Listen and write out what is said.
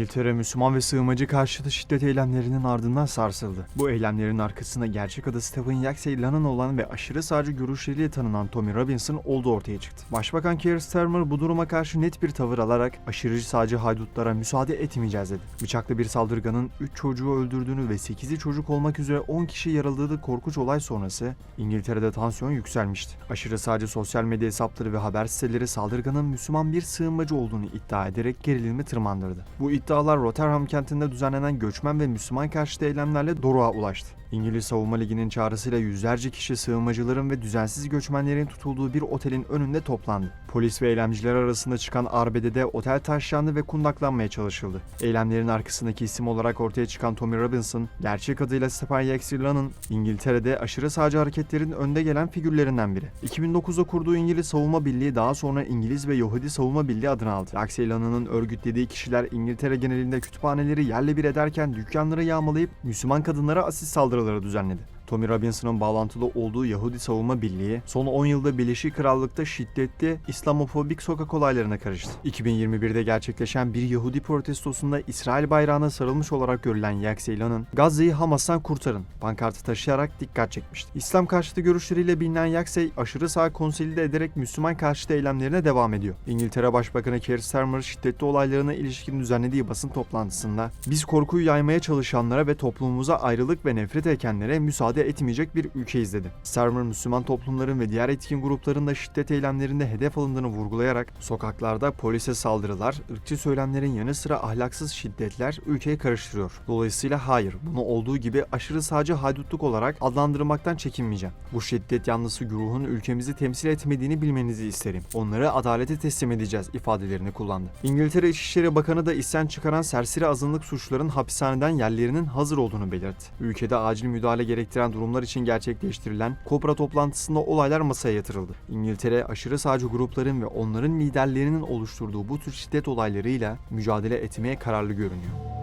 İngiltere Müslüman ve sığınmacı karşıtı şiddet eylemlerinin ardından sarsıldı. Bu eylemlerin arkasında gerçek adı Stephen Yaxey-Lan'ın olan ve aşırı sağcı görüşleriyle tanınan Tommy Robinson olduğu ortaya çıktı. Başbakan Keir Starmer bu duruma karşı net bir tavır alarak aşırı sağcı haydutlara müsaade etmeyeceğiz dedi. Bıçaklı bir saldırganın 3 çocuğu öldürdüğünü ve 8'i çocuk olmak üzere 10 kişi yaraladığı korkunç olay sonrası İngiltere'de tansiyon yükselmişti. Aşırı sağcı sosyal medya hesapları ve haber siteleri saldırganın Müslüman bir sığınmacı olduğunu iddia ederek gerilimi tırmandırdı. Bu iddialar Rotherham kentinde düzenlenen göçmen ve Müslüman karşıtı eylemlerle doruğa ulaştı. İngiliz Savunma Ligi'nin çağrısıyla yüzlerce kişi sığınmacıların ve düzensiz göçmenlerin tutulduğu bir otelin önünde toplandı. Polis ve eylemciler arasında çıkan arbedede otel taşlandı ve kundaklanmaya çalışıldı. Eylemlerin arkasındaki isim olarak ortaya çıkan Tommy Robinson, gerçek adıyla Stephen Yaxley-Lan'ın İngiltere'de aşırı sağcı hareketlerin önde gelen figürlerinden biri. 2009'da kurduğu İngiliz Savunma Birliği daha sonra İngiliz ve Yahudi Savunma Birliği adını aldı. Yaxley-Lan'ın örgütlediği kişiler İngiltere genelinde kütüphaneleri yerle bir ederken dükkanları yağmalayıp Müslüman kadınlara asist saldırıları düzenledi. Tommy Robinson'ın bağlantılı olduğu Yahudi Savunma Birliği son 10 yılda Birleşik Krallık'ta şiddetli İslamofobik sokak olaylarına karıştı. 2021'de gerçekleşen bir Yahudi protestosunda İsrail bayrağına sarılmış olarak görülen Yaxeylan'ın Gazze'yi Hamas'tan kurtarın pankartı taşıyarak dikkat çekmişti. İslam karşıtı görüşleriyle bilinen Yaxey aşırı sağ konsolide ederek Müslüman karşıtı eylemlerine devam ediyor. İngiltere Başbakanı Keir Starmer şiddetli olaylarına ilişkin düzenlediği basın toplantısında biz korkuyu yaymaya çalışanlara ve toplumumuza ayrılık ve nefret ekenlere müsaade etmeyecek bir ülke izledi. Starmer Müslüman toplumların ve diğer etkin grupların da şiddet eylemlerinde hedef alındığını vurgulayarak sokaklarda polise saldırılar, ırkçı söylemlerin yanı sıra ahlaksız şiddetler ülkeyi karıştırıyor. Dolayısıyla hayır, bunu olduğu gibi aşırı sağcı haydutluk olarak adlandırmaktan çekinmeyeceğim. Bu şiddet yanlısı güruhun ülkemizi temsil etmediğini bilmenizi isterim. Onları adalete teslim edeceğiz ifadelerini kullandı. İngiltere İçişleri Bakanı da isyan çıkaran serseri azınlık suçların hapishaneden yerlerinin hazır olduğunu belirtti. Ülkede acil müdahale gerektiren durumlar için gerçekleştirilen Kobra toplantısında olaylar masaya yatırıldı. İngiltere aşırı sağcı grupların ve onların liderlerinin oluşturduğu bu tür şiddet olaylarıyla mücadele etmeye kararlı görünüyor.